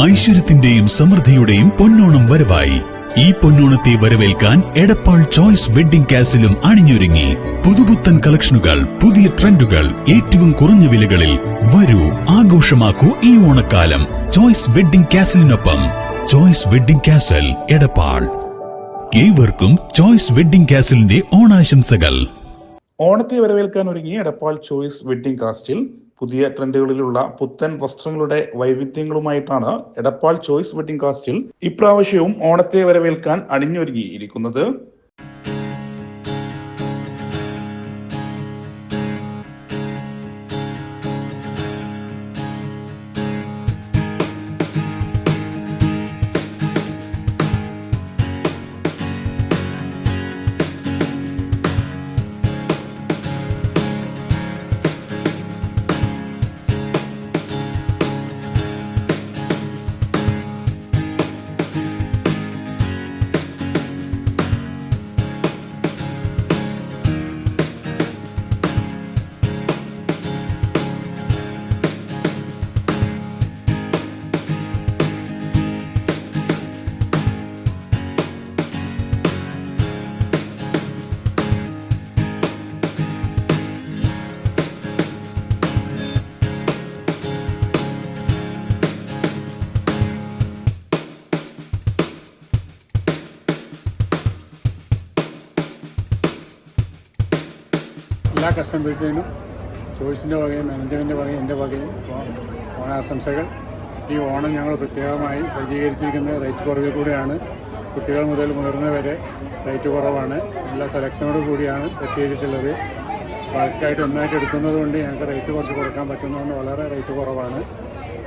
ഐശ്വര്യത്തിന്റെയും സമൃദ്ധിയുടെയും പൊന്നോണം വരവായി. ഈ പൊന്നോണത്തെ വരവേൽക്കാൻ എടപ്പാൾ ചോയ്സ് വെഡിംഗ് കാസിലും അണിഞ്ഞൊരുങ്ങി. പുതുപുത്തൻ കളക്ഷനുകൾ പുതിയ ട്രെൻഡുകൾ ഏറ്റവും കുറഞ്ഞ വിലകളിൽ വരൂ ആഘോഷമാക്കൂ ഈ ഓണക്കാലം. Choice wedding കാസിലിനൊപ്പം. Choice wedding castle Edappal. ഏവർക്കും ചോയ്സ് വെഡിംഗ് കാസലിന്റെ ഓണാശംസകൾ. ഓണത്തെ വരവേൽക്കാൻ ഒരുങ്ങി എടപ്പാൾ ചോയ്സ് വെഡിംഗ് കാസ്റ്റിൽ പുതിയ ട്രെൻഡുകളിലുള്ള പുത്തൻ വസ്ത്രങ്ങളുടെ വൈവിധ്യങ്ങളുമായിട്ടാണ് എടപ്പാൾ ചോയ്സ് വെഡിംഗ് കാസ്റ്റിൽ ഇപ്രാവശ്യവും ഓണത്തെ വരവേൽക്കാൻ അണിഞ്ഞൊരുങ്ങിയിരിക്കുന്നത്. എല്ലാ കസ്റ്റമേഴ്സിനും ചോയ്സിന്റെ വകയും മാനേജ്മെന്റിന്റെ വകയും എന്റെ വകയും ഓണാശംസകൾ. ഈ ഓണം ഞങ്ങൾ പ്രത്യേകമായി സജ്ജീകരിച്ചിരിക്കുന്ന റേറ്റ് കുറവിൽ കൂടിയാണ് കുട്ടികൾ മുതൽ മുതിർന്ന വരെ റേറ്റ് കുറവാണ്. എല്ലാ സെലക്ഷനോട് കൂടിയാണ് എത്തിയിട്ടുള്ളത്. ബൾക്കായിട്ട് ഒന്നായിട്ട് എടുക്കുന്നത് കൊണ്ട് ഞങ്ങൾക്ക് റേറ്റ് കുറച്ച് കൊടുക്കാൻ പറ്റുന്നതുകൊണ്ട് വളരെ റേറ്റ് കുറവാണ്.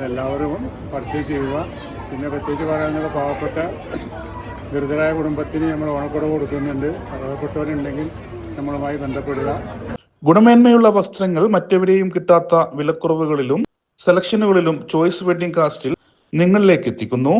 എല്ലാവരും പർച്ചേസ് ചെയ്യുക. പിന്നെ പ്രത്യേകിച്ച് പറയാനുള്ള പാവപ്പെട്ട ദരിദ്രരായ കുടുംബത്തിന് നമ്മൾ ഓണക്കുറവ് കൊടുക്കുന്നുണ്ട്. അർഹപ്പെട്ടവരുണ്ടെങ്കിൽ നമ്മളുമായി ബന്ധപ്പെടുക. ഗുണമേന്മയുള്ള വസ്ത്രങ്ങൾ മറ്റെവിടെയും കിട്ടാത്ത വിലക്കുറവുകളിലും സെലക്ഷനുകളിലും ചോയ്സ് വെഡിങ് കാസ്റ്റിൽ നിങ്ങളിലേക്ക് എത്തിക്കുന്നു.